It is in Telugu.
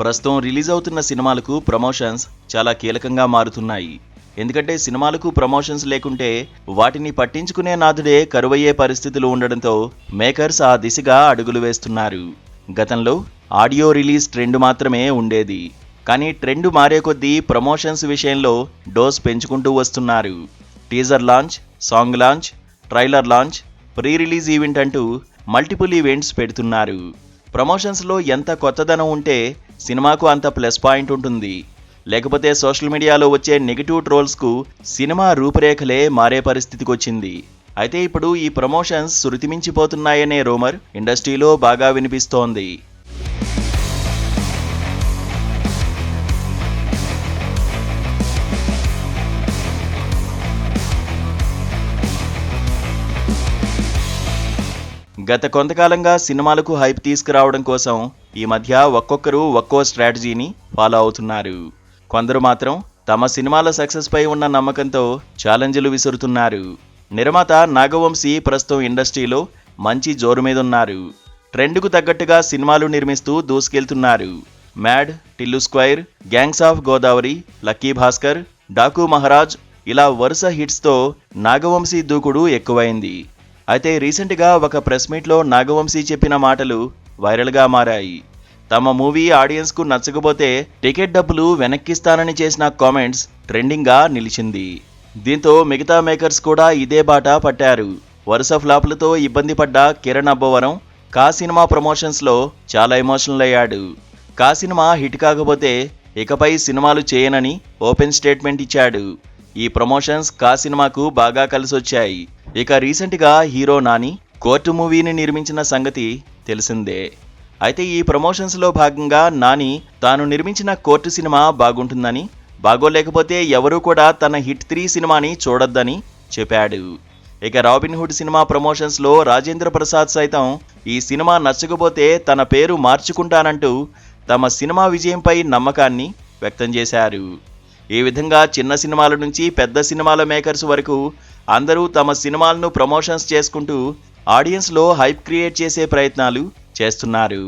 ప్రస్తుతం రిలీజ్ అవుతున్న సినిమాలకు ప్రమోషన్స్ చాలా కీలకంగా మారుతున్నాయి. ఎందుకంటే సినిమాలకు ప్రమోషన్స్ లేకుంటే వాటిని పట్టించుకునే నాథుడే కరువయ్యే పరిస్థితులు ఉండడంతో మేకర్స్ ఆ దిశగా అడుగులు వేస్తున్నారు. గతంలో ఆడియో రిలీజ్ ట్రెండ్ మాత్రమే ఉండేది. కానీ ట్రెండ్ మారే కొద్దీ ప్రమోషన్స్ విషయంలో డోస్ పెంచుకుంటూ వస్తున్నారు. Teaser launch song launch trailer launch pre release event అంటూ మల్టిపుల్ ఈవెంట్స్ పెడుతున్నారు. ప్రమోషన్స్లో ఎంత కొత్తదనం ఉంటే సినిమాకు అంత ప్లస్ పాయింట్ ఉంటుంది. లేకపోతే సోషల్ మీడియాలో వచ్చే నెగిటివ్ ట్రోల్స్కు సినిమా రూపురేఖలే మారే పరిస్థితికి వచ్చింది. అయితే ఇప్పుడు ఈ ప్రమోషన్స్ శృతిమించిపోతున్నాయనే రూమర్ ఇండస్ట్రీలో బాగా వినిపిస్తోంది. గత కొంతకాలంగా సినిమాలకు హైప్ తీసుకురావడం కోసం ఈ మధ్య ఒక్కొక్కరు ఒక్కో స్ట్రాటజీని ఫాలో అవుతున్నారు. కొందరు మాత్రం తమ సినిమాల సక్సెస్పై ఉన్న నమ్మకంతో ఛాలెంజ్లు విసురుతున్నారు. నిర్మాత నాగవంశీ ప్రస్తుతం ఇండస్ట్రీలో మంచి జోరు మీద ఉన్నారు ట్రెండ్కు తగ్గట్టుగా సినిమాలు నిర్మిస్తూ దూసుకెళ్తున్నారు. Mad Tillu square gangs of Godavari lucky Bhaskar Daaku Maharaj ఇలా వరుస హిట్స్తో నాగవంశీ దూకుడు ఎక్కువైంది. అయితే రీసెంట్గా ఒక ప్రెస్ మీట్లో నాగవంశీ చెప్పిన మాటలు వైరల్గా మారాయి. తమ మూవీ ఆడియన్స్కు నచ్చకపోతే టికెట్ డబ్బులు వెనక్కిస్తానని చేసిన కామెంట్స్ ట్రెండింగ్గా నిలిచింది. దీంతో మిగతా మేకర్స్ కూడా ఇదే బాట పట్టారు. వరుస ఫ్లాపులతో ఇబ్బంది పడ్డ కిరణ్ అబ్బవరం కా సినిమా ప్రమోషన్స్లో చాలా ఎమోషనల్ అయ్యాడు. కా సినిమా హిట్ కాకపోతే ఇకపై సినిమాలు చేయనని ఓపెన్ స్టేట్మెంట్ ఇచ్చాడు. ఈ ప్రమోషన్స్ కా సినిమాకు బాగా కలిసొచ్చాయి. ఇక రీసెంట్గా హీరో నాని కోర్టు మూవీని నిర్మించిన సంగతి తెలిసిందే. అయితే ఈ ప్రమోషన్స్లో భాగంగా నాని తాను నిర్మించిన కోర్టు సినిమా బాగుంటుందని బాగోలేకపోతే ఎవరూ కూడా తన హిట్ త్రీ సినిమాని చూడొద్దని చెప్పాడు. ఇక రాబిన్ హుడ్ సినిమా ప్రమోషన్స్లో రాజేంద్ర ప్రసాద్ సైతం ఈ సినిమా నచ్చకపోతే తన పేరు మార్చుకుంటానంటూ తమ సినిమా విజయంపై నమ్మకాన్ని వ్యక్తం చేశారు. ఈ విధంగా చిన్న సినిమాల నుంచి పెద్ద సినిమాల మేకర్స్ వరకు అందరూ తమ సినిమాలను ప్రమోషన్స్ చేసుకుంటూ ఆడియన్స్లో హైప్ క్రియేట్ చేసే ప్రయత్నాలు చేస్తున్నారు.